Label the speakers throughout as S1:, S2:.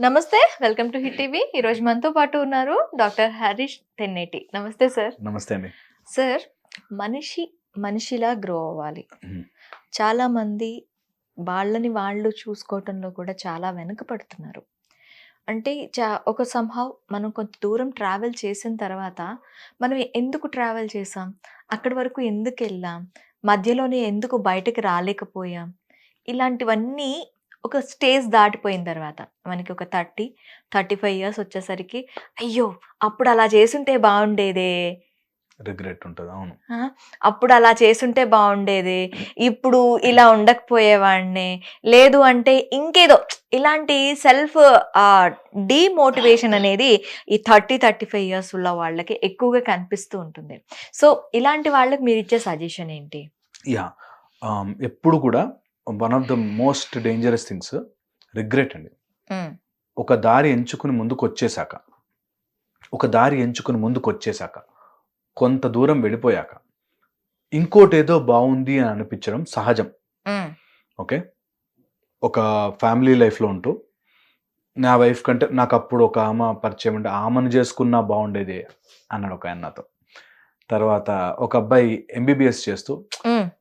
S1: నమస్తే welcome to hit TV. ఈ రోజు మనతో పాటు ఉన్నారు డాక్టర్ హరీష్ తెన్నేటి. నమస్తే సార్.
S2: నమస్తే అండి.
S1: సార్ మనిషి మనిషిలా గ్రో అవ్వాలి. చాలా మంది వాళ్ళని వాళ్ళు చూసుకోవటంలో కూడా చాలా వెనుకపడుతున్నారు. అంటే చా ఒక సంహవ్ మనం కొంత దూరం ట్రావెల్ చేసిన తర్వాత మనం ఎందుకు ట్రావెల్ చేసాం అక్కడి వరకు ఎందుకు వెళ్ళాం? మధ్యలోనే ఎందుకు బయటకు రాలేకపోయాం? ఇలాంటివన్నీ ఒక స్టేజ్ దాటిపోయిన తర్వాత మనకి ఒక థర్టీ థర్టీ ఫైవ్ ఇయర్స్ వచ్చేసరికి అయ్యో! అప్పుడు అలా చేసుంటే బాగుండేదే
S2: రిగ్రెట్ ఉంటుంది. అవును.
S1: అప్పుడు అలా చేసుంటే బాగుండేది ఇప్పుడు ఇలా ఉండకపోయేవాడిని. లేదు అంటే ఇంకేదో ఇలాంటి సెల్ఫ్ డీమోటివేషన్ అనేది ఈ థర్టీ థర్టీ ఫైవ్ ఇయర్స్ ఉన్న వాళ్ళకి ఎక్కువగా కనిపిస్తూ ఉంటుంది. సో ఇలాంటి వాళ్ళకి మీరు ఇచ్చే సజెషన్ ఏంటి?
S2: యా. ఎప్పుడు కూడా one of the most dangerous things regret అండి
S1: మ్మ్.
S2: ఒక దారి ఎంచుకుని ముందుకు వచ్చేసాక ఒక దారి ఎంచుకుని ముందుకు వచ్చేసాక కొంత దూరం వెళ్ళిపోయాక ఇంకోటి ఏదో బాగుంది అని అనిపించడం సహజం
S1: మ్మ్.
S2: ఓకే ఒక ఫ్యామిలీ లైఫ్లో ఉంటూ నా వైఫ్ కంటే నాకు అప్పుడు ఒక ఆమె పరిచయం ఉంటే ఆమెను చేసుకున్నా బాగుండేది అన్నాడు ఒక ఆయన నాతో తర్వాత ఒక అబ్బాయి ఎంబీబీఎస్ చేస్తూ.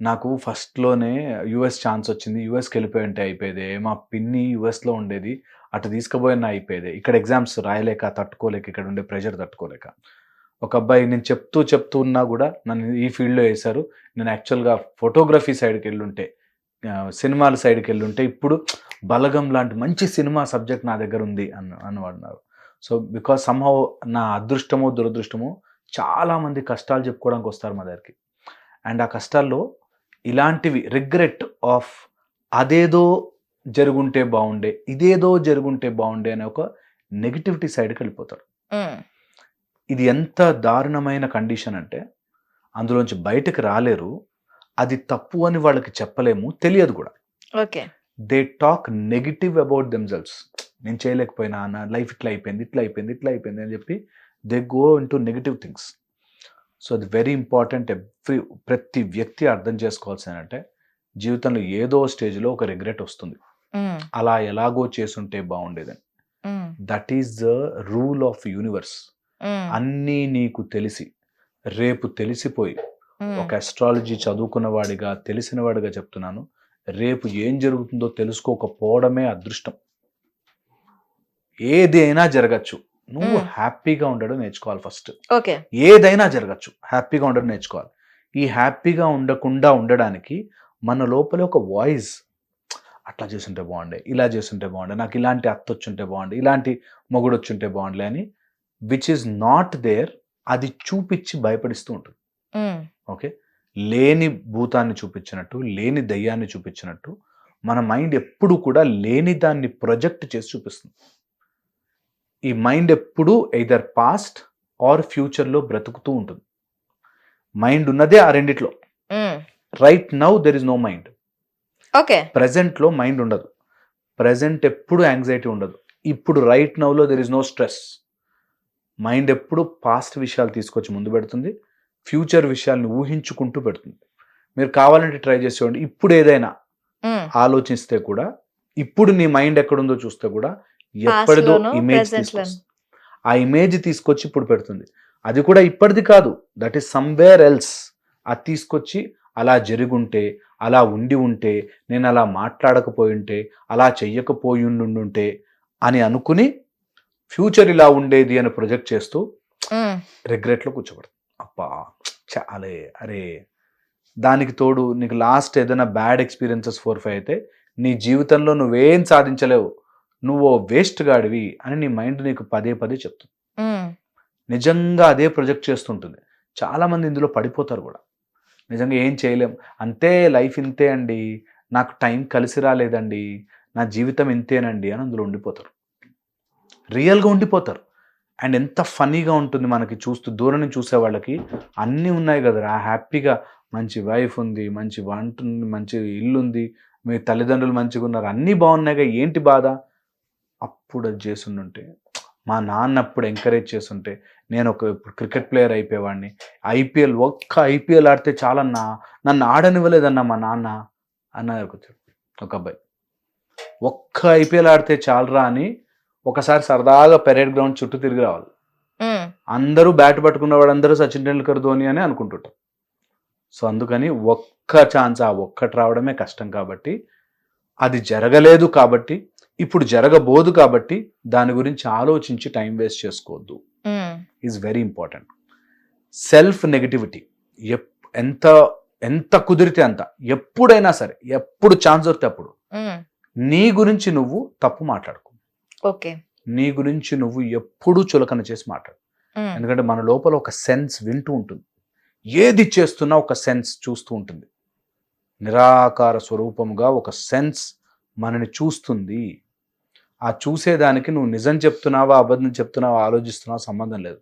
S2: నాకు ఫస్ట్లోనే యుఎస్ ఛాన్స్ వచ్చింది యుఎస్కి వెళ్ళిపోయి ఉంటే అయిపోయేది మా పిన్ని యుఎస్లో ఉండేది అటు తీసుకుపోయినా అయిపోయేది. ఇక్కడ ఎగ్జామ్స్ రాయలేక తట్టుకోలేక ఇక్కడ ఉండే ప్రెషర్ తట్టుకోలేక. ఒక అబ్బాయి నేను చెప్తూ చెప్తూ ఉన్నా కూడా నన్ను ఈ ఫీల్డ్లో వేశారు. నేను యాక్చువల్గా ఫోటోగ్రఫీ సైడ్కి వెళ్ళుంటే సినిమాల సైడ్కి వెళ్ళుంటే ఇప్పుడు బలగం లాంటి మంచి సినిమా సబ్జెక్ట్ నా దగ్గర ఉంది అన్న అన్నవాడినారు సో బికాస్ సంహౌ నా అదృష్టమో దురదృష్టమో చాలామంది కష్టాలు చెప్పుకోవడానికి వస్తారు మా దగ్గరికి. అండ్ ఆ కష్టాల్లో ఇలాంటివి రిగ్రెట్ ఆఫ్ అదేదో జరుగుంటే బాగుండే ఇదేదో జరుగుంటే బాగుండే అనే ఒక నెగిటివిటీ సైడ్కి వెళ్ళిపోతారు. ఇది ఎంత దారుణమైన కండిషన్ అంటే అందులోంచి బయటకు రాలేరు అది తప్పు అని వాళ్ళకి చెప్పలేము తెలియదు కూడా.
S1: Okay.
S2: They talk negative about themselves నేను చేయలేకపోయినా నా లైఫ్ ఇట్లా అయిపోయింది ఇట్లా అయిపోయింది ఇట్లా అయిపోయింది అని చెప్పి they go into negative things so అది వెరీ ఇంపార్టెంట్ ఎవ్రీ ప్రతి వ్యక్తి అర్థం చేసుకోవాల్సిన అంటే జీవితంలో ఏదో స్టేజ్లో ఒక రిగ్రెట్ వస్తుంది
S1: మ్మ్.
S2: అలా ఎలాగో చేసుంటే బాగుండేదని. That is the rule of universe. అన్నీ నీకు తెలిసి రేపు తెలిసిపోయి
S1: మ్మ్.
S2: ఒక అస్ట్రాలజీ చదువుకున్న వాడిగా తెలిసిన వాడిగా చెప్తున్నాను రేపు ఏం జరుగుతుందో తెలుసుకోకపోవడమే అదృష్టం ఏదైనా జరగచ్చు నువ్వు. హ్యాపీగా ఉండడం నేర్చుకోవాలి ఫస్ట్.
S1: ఓకే.
S2: ఏదైనా జరగచ్చు. హ్యాపీగా ఉండడం నేర్చుకోవాలి. ఈ హ్యాపీగా ఉండకుండా ఉండడానికి మన లోపల ఒక వాయిస్ అట్లా చేస్తుంటే బాగుండే ఇలా చేస్తుంటే బాగుండే నాకు ఇలాంటి అత్త వచ్చుంటే బాగుండే ఇలాంటి మొగుడు వచ్చుంటే బాగుండే అని విచ్ ఈస్ నాట్ దేర్ అది చూపించి భయపడిస్తూ ఉంటుంది. ఓకే? లేని భూతాన్ని చూపించినట్టు లేని దయ్యాన్ని చూపించినట్టు మన మైండ్ ఎప్పుడు కూడా లేని దాన్ని ప్రొజెక్ట్ చేసి చూపిస్తుంది. ఈ మైండ్ ఎప్పుడు ఎయిదర్ పాస్ట్ ఆర్ ఫ్యూచర్లో బ్రతుకుతూ ఉంటుంది. మైండ్ ఉన్నదే ఆ రెండిట్లో. Right now there is no mind
S1: okay.
S2: ప్రజెంట్లో mind ఉండదు. ప్రజెంట్ ఎప్పుడు యాంగ్జైటీ ఉండదు. ఇప్పుడు right నౌలో there is no stress mind ఎప్పుడు పాస్ట్ విషయాలు తీసుకొచ్చి ముందు పెడుతుంది. ఫ్యూచర్ విషయాల్ని ఊహించుకుంటూ పెడుతుంది. మీరు కావాలంటే ట్రై చేసి చూడండి ఇప్పుడు ఏదైనా. ఆలోచిస్తే కూడా ఇప్పుడు నీ మైండ్ ఎక్కడుందో చూస్తే కూడా ఎప్పటిదో ఇమేజ్ ఆ ఇమేజ్ తీసుకొచ్చి ఇప్పుడు పెడుతుంది. అది కూడా ఇప్పటిది కాదు. దట్ ఈస్ సమ్వేర్ ఎల్స్ అది తీసుకొచ్చి అలా జరుగుంటే అలా ఉండి ఉంటే నేను అలా మాట్లాడకపోయి ఉంటే అలా చెయ్యకపోయి ఉండుంటే అని అనుకుని ఫ్యూచర్ ఇలా ఉండేది అని ప్రొజెక్ట్ చేస్తూ. రిగ్రెట్లో కూర్చోబడదు అబ్బా చాలే అరే. దానికి తోడు నీకు లాస్ట్ ఏదైనా బ్యాడ్ ఎక్స్పీరియన్సెస్ ఫోర్ ఫైవ్ అయితే నీ జీవితంలో నువ్వేం సాధించలేవు. నువ్వు వేస్ట్ గాడివి అని నీ మైండ్ నీకు పదే పదే చెప్తుంది. నిజంగా అదే ప్రొజెక్ట్ చేస్తుంటుంది. చాలామంది ఇందులో పడిపోతారు కూడా. నిజంగా ఏం చేయలేం. అంతే లైఫ్ ఇంతే అండి. నాకు టైం కలిసి రాలేదండి. నా జీవితం ఇంతేనండి అని అందులో ఉండిపోతారు. రియల్గా ఉండిపోతారు. అండ్ ఎంత ఫన్నీగా ఉంటుంది మనకి చూస్తూ దూరం నుంచి చూసే వాళ్ళకి అన్నీ ఉన్నాయి కదరా. హ్యాపీగా మంచి వైఫ్ ఉంది మంచి వంట ఉంది మంచి ఇల్లు ఉంది మీ తల్లిదండ్రులు మంచిగా ఉన్నారు అన్నీ బాగున్నాయిగా. ఏంటి బాధ? అప్పుడు అది చేస్తుంటే మా నాన్న అప్పుడు ఎంకరేజ్ చేస్తుంటే నేను ఒక ఇప్పుడు క్రికెట్ ప్లేయర్ అయిపోయేవాడిని. ఐపీఎల్ ఒక్క ఐపీఎల్ ఆడితే చాలన్నా నన్ను ఆడనివ్వలేదన్నా మా నాన్న అన్న దగ్గరకు వచ్చాడు ఒక అబ్బాయి. ఒక్క ఐపీఎల్ ఆడితే చాలరా అని ఒకసారి సరదాగా పెరేడ్ గ్రౌండ్ చుట్టూ తిరిగి రావాలి. అందరూ బ్యాట్ పట్టుకున్న వాడందరూ సచిన్ టెండూల్కర్ ధోని అని అనుకుంటుంటారు. సో అందుకని ఒక్క ఛాన్స్ ఆ ఒక్కటి రావడమే కష్టం కాబట్టి అది జరగలేదు కాబట్టి ఇప్పుడు జరగబోదు కాబట్టి దాని గురించి ఆలోచించి టైం వేస్ట్ చేసుకోవద్దు. Is very important self negativity ఎంత ఎంత కుదిరితే అంత ఎప్పుడైనా సరే ఎప్పుడు ఛాన్స్ దొరికితే అప్పుడు నీ గురించి నువ్వు తప్పు మాట్లాడుకో.
S1: ఓకే.
S2: నీ గురించి నువ్వు ఎప్పుడూ చులకన చేసి మాట్లాడు. ఎందుకంటే మన లోపల ఒక సెన్స్ వింటూ ఉంటుంది. ఏది చేస్తున్నా ఒక సెన్స్ చూస్తూ ఉంటుంది. నిరాకార స్వరూపముగా ఒక సెన్స్ మనని చూస్తుంది. ఆ చూసేదానికి నువ్వు నిజం చెప్తున్నావా అబద్ధం చెప్తున్నావా ఆలోచిస్తున్నావా సంబంధం లేదు.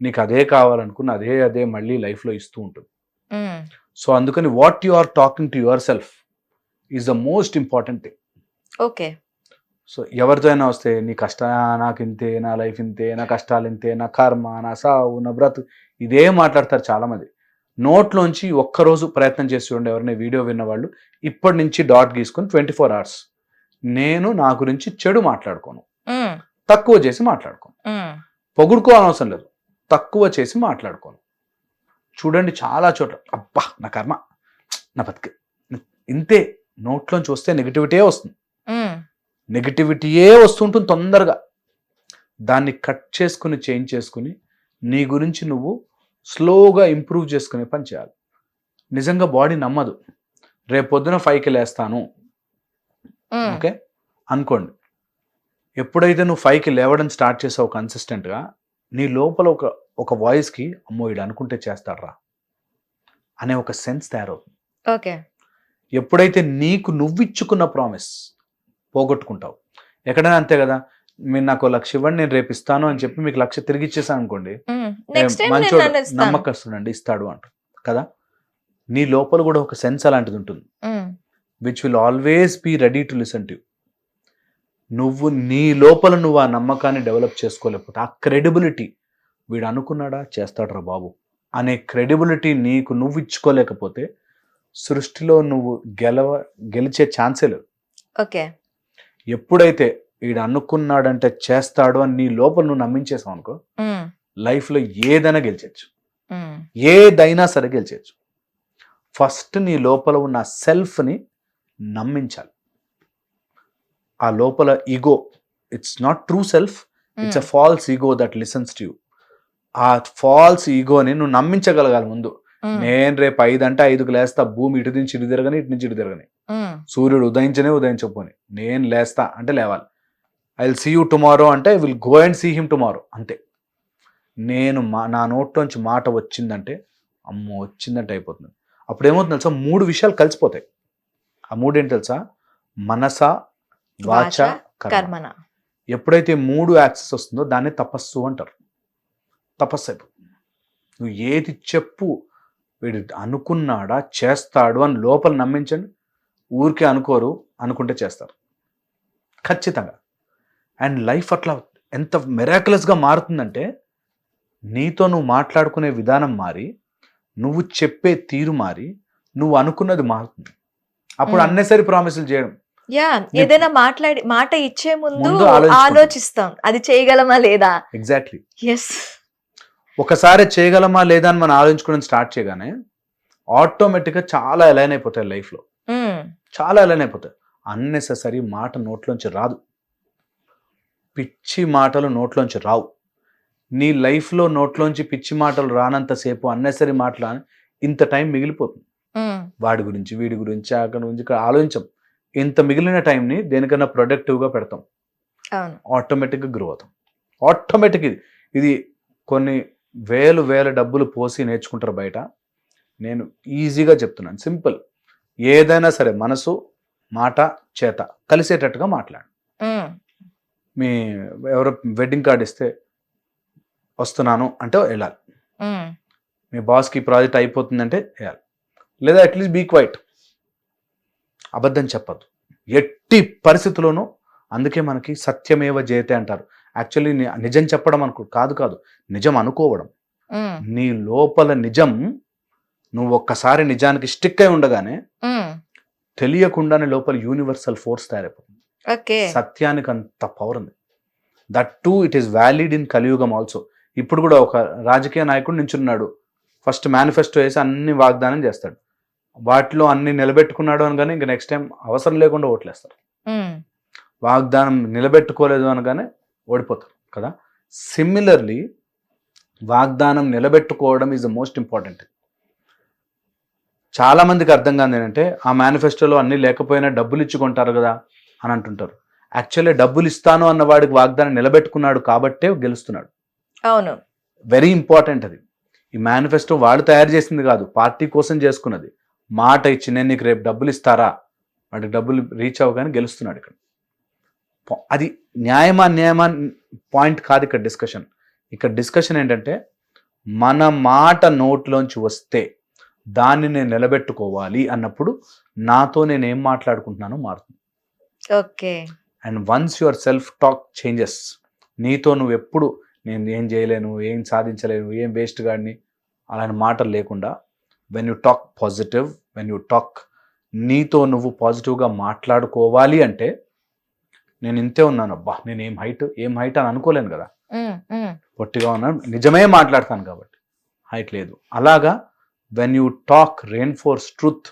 S2: నీకు అదే కావాలనుకున్న అదే అదే మళ్ళీ లైఫ్లో ఇస్తూ ఉంటుంది. సో అందుకని what you are talking to yourself is the most important thing.
S1: Okay.
S2: So ఎవరితో అయినా వస్తే నీ కష్ట నాకు ఇంతే నా లైఫ్ ఇంతే నా కష్టాలు ఇంతే నా కర్మ నా సావు నా బ్రతు ఇదే మాట్లాడతారు చాలామంది. నోట్లోంచి ఒక్కరోజు ప్రయత్నం చేసి చూడండి ఎవరైనా వీడియో విన్న వాళ్ళు ఇప్పటి నుంచి డాట్ గీసుకొని ట్వంటీ ఫోర్ అవర్స్ నేను నా గురించి చెడు మాట్లాడుకోను. తక్కువ చేసి మాట్లాడుకోను. అవసరం లేదు. తక్కువ చేసి మాట్లాడుకోను. చూడండి చాలా చోట్ల. అబ్బా నా కర్మ. నా బతికే. ఇంతే. నోట్లోంచి వస్తే నెగిటివిటీ వస్తుంది. నెగిటివిటీయే వస్తుంటుంది తొందరగా. దాన్ని కట్ చేసుకుని చేంజ్ చేసుకుని నీ గురించి నువ్వు స్లోగా ఇంప్రూవ్ చేసుకునే పని చేయాలి. నిజంగా బాడీ నమ్మదు. రేపు పొద్దున ఫైవ్కి లేస్తాను. ఓకే? అనుకోండి. ఎప్పుడైతే నువ్వు ఫైవ్కి లేవడం స్టార్ట్ చేసావు కన్సిస్టెంట్గా నీ లోపల ఒక ఒక వాయిస్కి అమ్మో ఇడు అనుకుంటే చేస్తాడ్రా అనే ఒక సెన్స్ తయారవుతుంది.
S1: ఓకే.
S2: ఎప్పుడైతే నీకు నువ్విచ్చుకున్న ప్రామిస్ పోగొట్టుకుంటావు ఎక్కడైనా అంతే కదా మీరు నాకు లక్ష ఇవ్వండి నేను రేపు ఇస్తాను అని చెప్పి మీకు లక్ష తిరిగి ఇచ్చేసాను అనుకోండి మంచోడు
S1: ఇస్తాను.
S2: నమ్మకస్తుడండి ఇస్తాడు అంట కదా? నీ లోపల కూడా ఒక సెన్స్ అలాంటిది ఉంటుంది. Which will always be ready to listen to నువ్వు నీ లోపల నువ్వు ఆ నమ్మకాన్ని డెవలప్ చేసుకోలేకపోతే ఆ క్రెడిబిలిటీ వీడు అనుకున్నాడా? చేస్తాడ్రా బాబు. అనే క్రెడిబిలిటీ నీకు నువ్వు ఇచ్చుకోలేకపోతే సృష్టిలో నువ్వు గెలవ గెలిచే ఛాన్సే లేదు.
S1: ఓకే.
S2: ఎప్పుడైతే వీడు అనుకున్నాడంటే చేస్తాడు అని నీ లోపల నువ్వు నమ్మించేసావు అనుకో లైఫ్లో ఏదైనా గెలిచచ్చు ఏదైనా సరే గెలిచచ్చు ఫస్ట్ నీ లోపల ఉన్న సెల్ఫ్ని నమ్మించాలి. ఆ లోపల ego it's not true self it's a false ego that listens to you ఆ ఫాల్స్ ఈగోని నువ్వు నమ్మించగలగాలి ముందు.
S1: ఉమ్,
S2: నేను రేపు ఐదు అంటే ఐదుకు లేస్తా భూమి ఇటు నుంచి ఇటు తిరగని ఇటు నుంచి ఇటు తిరగని.
S1: ఉమ్,
S2: సూర్యుడు ఉదయించనే ఉదయించకపోని. నేను లేస్తా అంటే లేవాలి. I will see you tomorrow అంటే I will go and see him tomorrow అంతే. నేను మా నా నోట్లోంచి మాట వచ్చిందంటే అమ్మో వచ్చిందంటే అయిపోతుంది. అప్పుడు ఏమవుతుంది తెలుసా? మూడు విషయాలు కలిసిపోతాయి. ఆ మూడు ఏంటి తెలుసా? మనస వాచ
S1: వాచ,
S2: కర్మ.
S1: కర్మన.
S2: ఎప్పుడైతే మూడు యాక్సెస్ వస్తుందో దాన్ని తపస్సు అంటారు. తపస్సు అయిపోతుంది. నువ్వు ఏది చెప్పు వీడు అనుకున్నాడా చేస్తాడు అని లోపల నమ్మించండి. ఊరికే అనుకోరు అనుకుంటే చేస్తారు. ఖచ్చితంగా. అండ్ లైఫ్ అట్లా ఎంత మెరాకులస్గా మారుతుందంటే నీతో నువ్వు మాట్లాడుకునే విధానం మారి నువ్వు చెప్పే తీరు మారి నువ్వు అనుకున్నది మారుతుంది. అప్పుడు
S1: Hmm.
S2: అన్నెసరి ప్రామిసులు చేయడం.
S1: యా ఏదైనా మాట్లాడి మాట ఇచ్చే ముందు. ఆలోచిస్తాం. అది చేయగలమా లేదా?
S2: ఎగ్జాక్ట్లీ
S1: ఎస్
S2: ఒకసారి చేయగలమా లేదా అని మనం ఆలోచించుకోవడం స్టార్ట్ చేయగానే ఆటోమేటిక్గా చాలా ఎలైన్ అయిపోతాయి లైఫ్లో. చాలా ఎలైన్ అయిపోతాయి. అన్నెసెసరీ మాట నోట్లోంచి రాదు. పిచ్చి మాటలు నోట్లోంచి రావు. నీ లైఫ్లో నోట్లోంచి పిచ్చి మాటలు రానంతసేపు అన్నెసరీ మాటలు ఇంత టైం మిగిలిపోతుంది. వాడి గురించి వీడి గురించి అక్కడ గురించి ఇక్కడ ఆలోచించం. ఇంత మిగిలిన టైంని దేనికన్నా ప్రొడక్టివ్గా పెడతాం. ఆటోమేటిక్గా గ్రో అవుతాం. ఆటోమేటిక్ ఇది. ఇది కొన్ని వేలు వేల డబ్బులు పోసి నేర్చుకుంటారు బయట. నేను ఈజీగా చెప్తున్నాను. సింపుల్. ఏదైనా సరే మనసు మాట చేత కలిసేటట్టుగా మాట్లాడు. మీ ఎవరో వెడ్డింగ్ కార్డ్ ఇస్తే వస్తున్నాను అంటే వెళ్ళాలి మీ బాస్కి ప్రాజెక్ట్ అయిపోతుందంటే వేయాలి. లేదా అట్లీస్ట్ బీ క్వైట్ అబద్ధం చెప్పద్దు. ఎట్టి పరిస్థితుల్లోనూ అందుకే మనకి సత్యమేవ జయతే అంటారు. యాక్చువల్లీ నిజం చెప్పడం అనుకో కాదు కాదు నిజం అనుకోవడం. నీ లోపల నిజం నువ్వు ఒక్కసారి నిజానికి స్టిక్ అయి ఉండగానే. తెలియకుండానే లోపల యూనివర్సల్ ఫోర్స్ తయారైపోతుంది. సత్యానికి అంత పవర్ ఉంది. That to it is valid in కలియుగం ఆల్సో ఇప్పుడు కూడా ఒక రాజకీయ నాయకుడు నించున్నాడు. ఫస్ట్ మేనిఫెస్టో వేసి అన్ని వాగ్దానం చేస్తాడు. వాటిలో అన్ని నిలబెట్టుకున్నాడు అనగానే ఇంకా నెక్స్ట్ టైం అవసరం లేకుండా ఓట్లేస్తారు. వాగ్దానం నిలబెట్టుకోలేదు అనగానే ఓడిపోతారు కదా? సిమిలర్లీ వాగ్దానం నిలబెట్టుకోవడం ఈజ్ ద మోస్ట్ ఇంపార్టెంట్ చాలా మందికి అర్థం కాదు ఏంటంటే ఆ మేనిఫెస్టోలో అన్ని లేకపోయినా డబ్బులు ఇచ్చుకుంటారు కదా అని అంటుంటారు. యాక్చువల్లీ డబ్బులు ఇస్తాను అన్న వాడికి వాగ్దానం నిలబెట్టుకున్నాడు కాబట్టే గెలుస్తున్నాడు.
S1: అవును.
S2: వెరీ ఇంపార్టెంట్ అది. ఈ మేనిఫెస్టో వాడు తయారు చేసింది కాదు పార్టీ కోసం చేసుకున్నది. మాట ఇచ్చి నేను నీకు రేపు డబ్బులు ఇస్తారా? వాడికి డబ్బులు రీచ్ అవ్వగానే గెలుస్తున్నాడు ఇక్కడ. అది న్యాయమా న్యాయమా పాయింట్ కాదు ఇక్కడ డిస్కషన్ ఇక్కడ డిస్కషన్ ఏంటంటే మన మాట నోట్లోంచి వస్తే దాన్ని నేను నిలబెట్టుకోవాలి అన్నప్పుడు నాతో నేను ఏం మాట్లాడుకుంటున్నానో మారుతుంది.
S1: Okay.
S2: And once yourself talk changes నీతో నువ్వు ఎప్పుడు నేను ఏం చేయలేను ఏం సాధించలేను ఏం వేస్ట్ గాడిని అలాంటి మాటలు లేకుండా when you talk positive when you talk నీతో నువ్వు పాజిటివ్గా మాట్లాడుకోవాలి అంటే నేను ఇంతే ఉన్నాను అబ్బా నేను ఏం హైట్ ఏం హైట్ అని అనుకోలేను కదా. పొట్టిగా ఉన్నాను నిజమే మాట్లాడతాను కాబట్టి హైట్ లేదు. అలాగా when you talk reinforce truth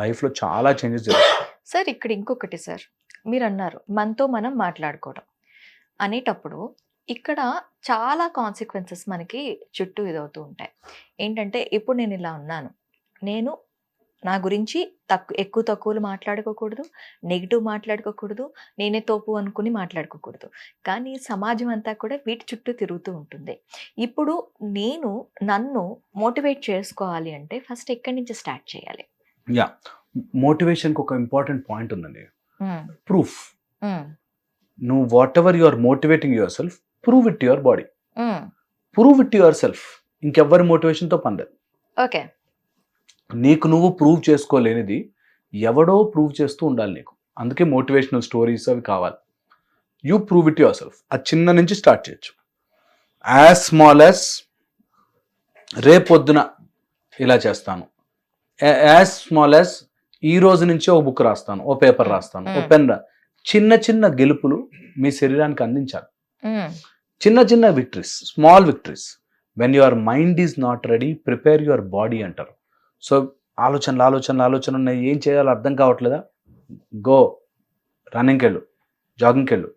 S2: లైఫ్లో చాలా చేంజెస్ జరుగుతాయి.
S1: సార్ ఇక్కడ ఇంకొకటి సార్ మీరు అన్నారు మనతో మనం మాట్లాడుకోవడం అనేటప్పుడు ఇక్కడ చాలా కాన్సిక్వెన్సెస్ మనకి చుట్టూ ఇదవుతూ ఉంటాయి. ఏంటంటే ఇప్పుడు నేను ఇలా ఉన్నాను. నేను నా గురించి తక్కువ ఎక్కువ తక్కువలు మాట్లాడుకోకూడదు నెగిటివ్ మాట్లాడుకోకూడదు నేనే తోపు అనుకుని మాట్లాడుకోకూడదు. కానీ సమాజం అంతా కూడా వీటి చుట్టూ తిరుగుతూ ఉంటుంది. ఇప్పుడు నేను నన్ను మోటివేట్ చేసుకోవాలి అంటే ఫస్ట్ ఎక్కడి నుంచి స్టార్ట్ చేయాలి?
S2: యా. మోటివేషన్కి ఒక ఇంపార్టెంట్ పాయింట్ ఉందండి. ప్రూఫ్. నువ్వు whatever you are motivating yourself prove it your body. Prove it yourself ఇంకెవ్వరి మోటివేషన్తో పనిలేదు.
S1: ఓకే
S2: నీకు నువ్వు ప్రూవ్ చేసుకోలేనిది ఎవడో ప్రూవ్ చేస్తూ ఉండాలి నీకు. అందుకే మోటివేషనల్ స్టోరీస్ అవి కావాలి. You prove it yourself అది చిన్న నుంచి స్టార్ట్ చేయొచ్చు. యాజ్ స్మాల్ యాజ్ రేపొద్దున ఇలా చేస్తాను. యాజ్ స్మాల్ యాజ్ ఈ రోజు నుంచి ఒక బుక్ రాస్తాను. ఓ పేపర్ రాస్తాను. ఓ. పెన్ రా. చిన్న చిన్న గెలుపులు మీ శరీరానికి అందించాలి.
S1: ఉమ్,
S2: చిన్న చిన్న victories small victories when your mind is not ready prepare your body అంటారు. సో ఆలోచనలు ఆలోచనలు ఆలోచనలు ఉన్నాయి. ఏం చేయాలో అర్థం కావట్లేదా? గో రన్నింగ్కి వెళ్ళు జాగింగ్కి వెళ్ళు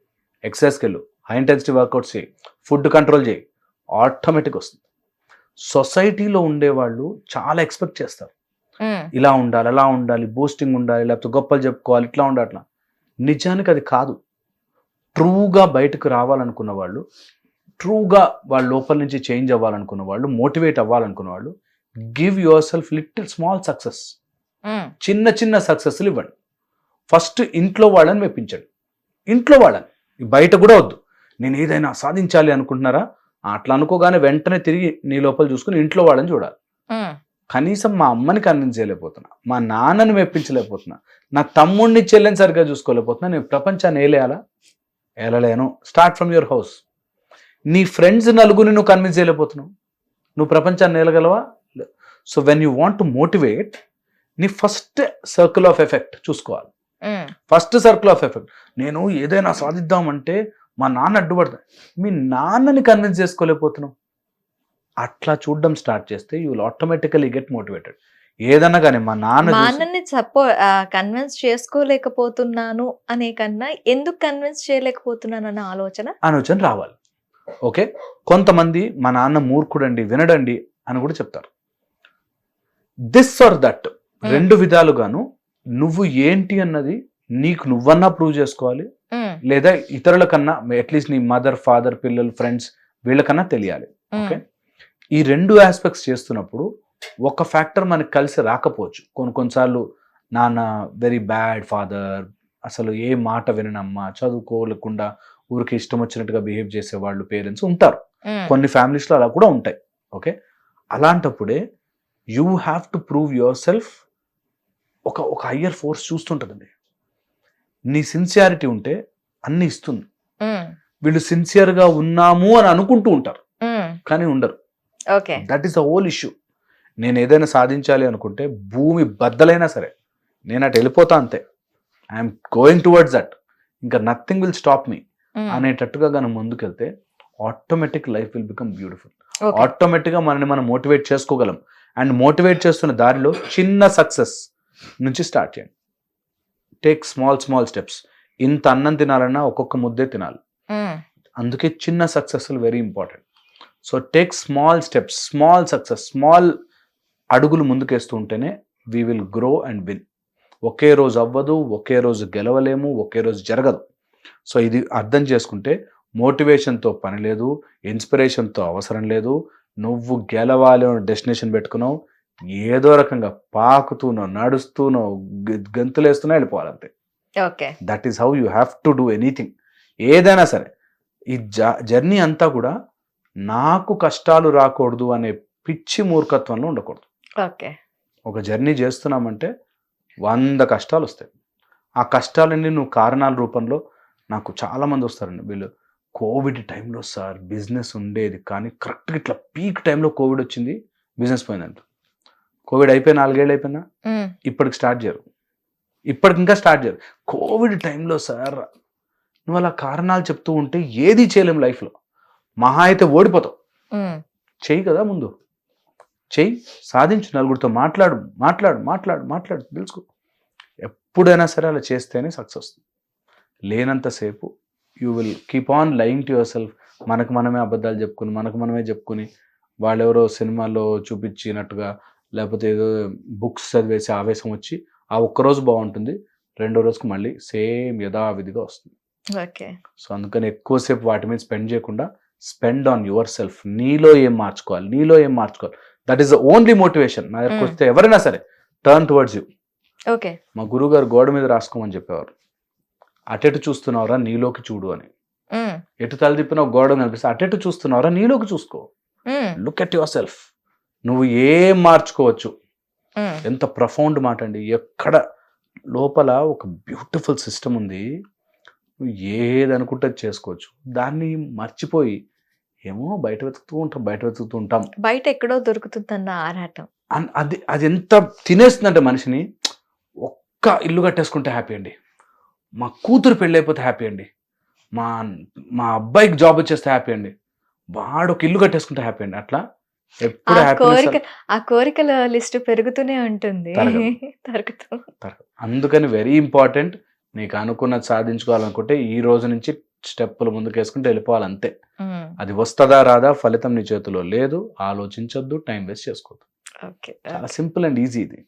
S2: ఎక్సర్సైజ్కి వెళ్ళు హై ఇంటెన్సిటీ వర్కౌట్స్ చేయి. ఫుడ్ కంట్రోల్ చేయి. ఆటోమేటిక్ వస్తుంది. సొసైటీలో ఉండేవాళ్ళు చాలా ఎక్స్పెక్ట్ చేస్తారు. ఇలా ఉండాలి అలా ఉండాలి బూస్టింగ్ ఉండాలి లేకపోతే గొప్పలు చెప్పుకోవాలి ఇట్లా ఉండాలి అట్లా. నిజానికి అది కాదు. ట్రూగా బయటకు రావాలనుకున్న వాళ్ళు ట్రూగా వాళ్ళ లోపల నుంచి చేంజ్ అవ్వాలనుకున్న వాళ్ళు మోటివేట్ అవ్వాలనుకున్న వాళ్ళు give yourself little small success చిన్న చిన్న సక్సెస్లు ఇవ్వండి. ఫస్ట్ ఇంట్లో వాళ్ళని మెప్పించండి. ఇంట్లో వాళ్ళని. బయట కూడా వద్దు. నేను ఏదైనా సాధించాలి అనుకుంటున్నారా? అట్లా అనుకోగానే వెంటనే తిరిగి నీ లోపల చూసుకుని ఇంట్లో వాళ్ళని చూడాలి.
S1: ఉమ్,
S2: కనీసం మా అమ్మని కన్విన్స్ చేయలేకపోతున్నా. మా నాన్నని మెప్పించలేకపోతున్నా. నా తమ్ముడిని చెల్లెని సరిగ్గా చూసుకోలేకపోతున్నా. నేను ప్రపంచాన్ని ఏలేయాలా? ఏలలేను. స్టార్ట్ ఫ్రమ్ యువర్ హౌస్ నీ ఫ్రెండ్స్ నలుగురిని నువ్వు కన్విన్స్ చేయలేకపోతున్నావు. నువ్వు ప్రపంచాన్ని ఏలగలవా so when you want to motivate నీ ఫస్ట్ సర్కిల్ ఆఫ్ ఎఫెక్ట్ చూసుకోవాలి. ఫస్ట్ సర్కిల్ ఆఫ్ ఎఫెక్ట్ నేను ఏదైనా సాధిద్దామంటే మా నాన్న అడ్డుపడతాయి మీ నాన్నని కన్విన్స్ చేసుకోలేకపోతున్నావు. అట్లా చూడడం స్టార్ట్ చేస్తే you will automatically get motivated ఏదన్నా కానీ మా నాన్న
S1: అన్నని సపో కన్విన్స్ చేసుకోలేకపోతున్నాను అనే కన్నా ఎందుకు కన్విన్స్ చేయలేకపోతున్నాను అన్న ఆలోచన?
S2: ఆలోచన రావాలి. ఓకే? కొంతమంది మా నాన్న మూర్ఖుడండి వినడండి అని కూడా చెప్తారు. దిస్ ఆర్ దట్ రెండు విధాలుగాను నువ్వు ఏంటి అన్నది నీకు నువ్వన్నా ప్రూవ్ చేసుకోవాలి లేదా ఇతరుల కన్నా అట్లీస్ట్ నీ మదర్ ఫాదర్ పిల్లలు ఫ్రెండ్స్ వీళ్ళకన్నా తెలియాలి. ఓకే? ఈ రెండు ఆస్పెక్ట్స్ చేస్తున్నప్పుడు ఒక ఫ్యాక్టర్ మనకి కలిసి రాకపోవచ్చు. కొన్ని కొన్నిసార్లు నాన్న వెరీ బ్యాడ్ ఫాదర్ అసలు ఏ మాట విననమ్మా చదువుకోలేకుండా ఊరికి ఇష్టం వచ్చినట్టుగా బిహేవ్ చేసే వాళ్ళు పేరెంట్స్ ఉంటారు. కొన్ని ఫ్యామిలీస్లో అలా కూడా ఉంటాయి. Okay? అలాంటప్పుడే you have to prove yourself ఒక ఒక హయ్యర్ ఫోర్స్ చూస్తుంటుందండి. నీ సిన్సియారిటీ ఉంటే అన్ని ఇస్తుంది. వీళ్ళు సిన్సియర్గా ఉన్నాము అని అనుకుంటూ ఉంటారు. కానీ ఉండరు.
S1: Okay.
S2: That is the whole issue నేను ఏదైనా సాధించాలి అనుకుంటే భూమి బద్దలైనా సరే నేను అటు వెళ్ళిపోతా అంతే. ఐఎమ్ గోయింగ్ టువర్డ్స్ దట్ ఇంకా నథింగ్ విల్ స్టాప్ మీ అనేటట్టుగా మనం ముందుకెళ్తే automatic life will become beautiful. ఆటోమేటిక్గా మనని మనం మోటివేట్ చేసుకోగలం. అండ్ మోటివేట్ చేస్తున్న దారిలో చిన్న సక్సెస్ నుంచి స్టార్ట్ చేయండి. టేక్ స్మాల్ స్మాల్ స్టెప్స్ ఇంత అన్నం తినాలన్నా ఒక్కొక్క ముద్దే తినాలి. అందుకే చిన్న సక్సెస్లు very important so take small steps small success small అడుగులు ముందుకేస్తూ ఉంటేనే we will grow and win ఒకే రోజు అవ్వదు ఒకే రోజు గెలవలేము ఒకే రోజు జరగదు. సో ఇది అర్థం చేసుకుంటే మోటివేషన్తో పని లేదు ఇన్స్పిరేషన్తో అవసరం లేదు. నువ్వు గెలవాలి అని డెస్టినేషన్ పెట్టుకున్నావు. ఏదో రకంగా పాకుతూనో నడుస్తూనో గ- గంతులేస్తూనో వెళ్ళిపోవాలంతే
S1: okay.
S2: That is how you have to do anything ఏదైనా సరే ఈ జర్నీ అంతా కూడా నాకు కష్టాలు రాకూడదు అనే పిచ్చి మూర్ఖత్వంలో ఉండకూడదు.
S1: ఓకే.
S2: ఒక జర్నీ చేస్తున్నామంటే వంద కష్టాలు వస్తాయి. ఆ కష్టాలన్నీ నువ్వు కారణాల రూపంలో నాకు చాలామంది వస్తారండి. వీళ్ళు కోవిడ్ టైంలో సార్ బిజినెస్ ఉండేది. కానీ కరెక్ట్గా ఇట్లా పీక్ టైంలో కోవిడ్ వచ్చింది బిజినెస్ పోయిందంట. కోవిడ్ అయిపోయి నాలుగేళ్ళు అయిపోయినా ఇప్పటికి స్టార్ట్ చేయరు. ఇప్పటికి ఇంకా స్టార్ట్ చేయరు. కోవిడ్ టైంలో సార్ నువ్వు అలా కారణాలు చెప్తూ ఉంటే ఏది చేయలేం లైఫ్లో. మహా అయితే ఓడిపోతావు. చెయ్యి కదా ముందు. చెయ్యి. సాధించు నలుగురితో మాట్లాడు మాట్లాడు మాట్లాడు మాట్లాడు తెలుసుకో. ఎప్పుడైనా సరే అలా చేస్తేనే సక్సెస్ వస్తుంది. లేనంతసేపు you will keep on lying to yourself మనకు మనమే అబద్ధాలు చెప్పుకుని మనకు మనమే చెప్పుకుని వాళ్ళెవరో సినిమాలో చూపించినట్టుగా లేకపోతే ఏదో బుక్స్ చదివేసి ఆవేశం వచ్చి ఆ ఒక్కరోజు బాగుంటుంది. రెండో రోజుకి మళ్ళీ సేమ్ యథావిధిగా వస్తుంది.
S1: ఓకే.
S2: సో అందుకని ఎక్కువసేపు వాటి మీద స్పెండ్ చేయకుండా స్పెండ్ ఆన్ యువర్ సెల్ఫ్ నీలో ఏం మార్చుకోవాలి? నీలో ఏం మార్చుకోవాలి? That is the only motivation నా దగ్గరకు. వస్తే ఎవరైనా సరే టర్న్ టువర్డ్స్ యూ
S1: ఓకే.
S2: మా గురువు గారు గోడ మీద రాసుకోమని చెప్పేవారు. అటెటు చూస్తున్నావురా నీలోకి చూడు అని. ఎటు తల తిప్పినా ఒక గోడ కనిపిస్తే అటెటు చూస్తున్నావురా నీలోకి చూసుకో. లుక్ ఎట్ యువర్ సెల్ఫ్ నువ్వు ఏం మార్చుకోవచ్చు? ఎంత ప్రఫౌండ్ మాట అండి. ఎక్కడ లోపల ఒక బ్యూటిఫుల్ సిస్టమ్ ఉంది. నువ్వు ఏది అనుకుంటే చేసుకోవచ్చు. దాన్ని మర్చిపోయి ఏమో బయట వెతుకుతూ ఉంటాం బయట వెతుకుతూ ఉంటాం.
S1: బయట ఎక్కడో దొరుకుతుందన్న ఆరాటం.
S2: అది అది ఎంత తినేస్తుందంటే మనిషిని ఒక్క ఇల్లు కట్టేసుకుంటే హ్యాపీ అండి. మా కూతురు పెళ్ళి అయిపోతే హ్యాపీ అండి. మా మా అబ్బాయికి జాబ్ వచ్చేస్తే హ్యాపీ అండి. వాడు ఒక ఇల్లు కట్టేసుకుంటే హ్యాపీ అండి. అట్లా ఎప్పుడు
S1: కోరిక ఆ కోరికల లిస్ట్ పెరుగుతూనే ఉంటుంది.
S2: అందుకని వెరీ ఇంపార్టెంట్ నీకు అనుకున్నది సాధించుకోవాలనుకుంటే ఈ రోజు నుంచి స్టెప్పులు ముందుకు వేసుకుంటే వెళ్ళిపోవాలి అంతే. అది వస్తుందా రాదా ఫలితం నీ చేతిలో లేదు. ఆలోచించొద్దు టైం వేస్ట్ చేసుకోవద్దు. చాలా సింపుల్ అండ్ ఈజీ ఇది.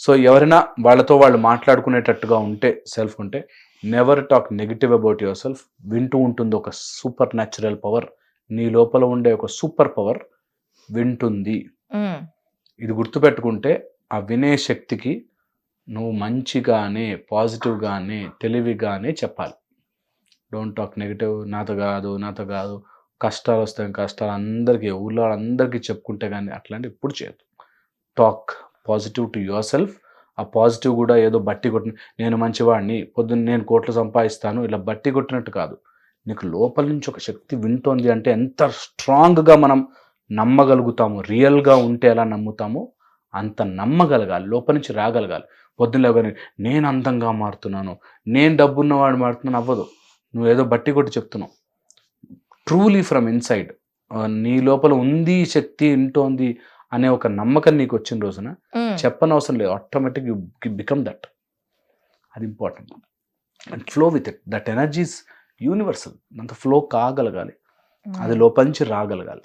S2: సో ఎవరైనా వాళ్ళతో వాళ్ళు మాట్లాడుకునేటట్టుగా ఉంటే సెల్ఫ్ ఉంటే never talk negative about yourself వింటూ ఉంటుంది ఒక సూపర్ న్యాచురల్ పవర్ నీ లోపల ఉండే ఒక సూపర్ పవర్ వింటుంది. ఇది గుర్తుపెట్టుకుంటే ఆ వినే శక్తికి నువ్వు మంచిగానే పాజిటివ్గానే తెలివిగానే చెప్పాలి. డోంట్ టాక్ నెగిటివ్ నాతో కాదు నాతో కాదు. కష్టాలు వస్తాయి కష్టాలు అందరికీ ఊళ్ళో అందరికీ చెప్పుకుంటే కానీ అట్లాంటి ఎప్పుడు చేయదు talk positive to yourself ఆ పాజిటివ్ కూడా ఏదో బట్టి కొట్టిన నేను మంచివాడిని పొద్దున్న నేను కోట్లు సంపాదిస్తాను ఇలా బట్టి కొట్టినట్టు కాదు. నీకు లోపల నుంచి ఒక శక్తి వింటోంది అంటే ఎంత స్ట్రాంగ్గా మనం నమ్మగలుగుతాము రియల్గా ఉంటే ఎలా నమ్ముతామో అంత నమ్మగలగాలి లోపల నుంచి రాగలగాలి. పొద్దున్న కానీ నేను అందంగా మారుతున్నాను నేను డబ్బున్నవాడు మారుతున్నాను అవ్వదు. నువ్వు ఏదో బట్టి కొట్టి చెప్తున్నావు. Truly from inside. నీ లోపల ఉంది శక్తి ఇంటోంది అనే ఒక నమ్మకం నీకు వచ్చిన రోజున చెప్పనవసరం లేదు. ఆటోమేటిక్ యూ బికమ్ దట్ అది important and flow with it that energies universal అంత ఫ్లో కాగలగాలి. అది
S1: ఉమ్.
S2: లోపల నుంచి రాగలగాలి.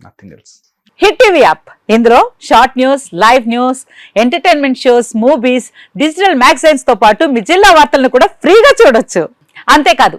S2: Nothing else
S3: hit TV app ఇందులో short news live news entertainment shows movies digital మ్యాగజైన్స్తో పాటు మీ జిల్లా వార్తలను కూడా ఫ్రీగా చూడొచ్చు. అంతేకాదు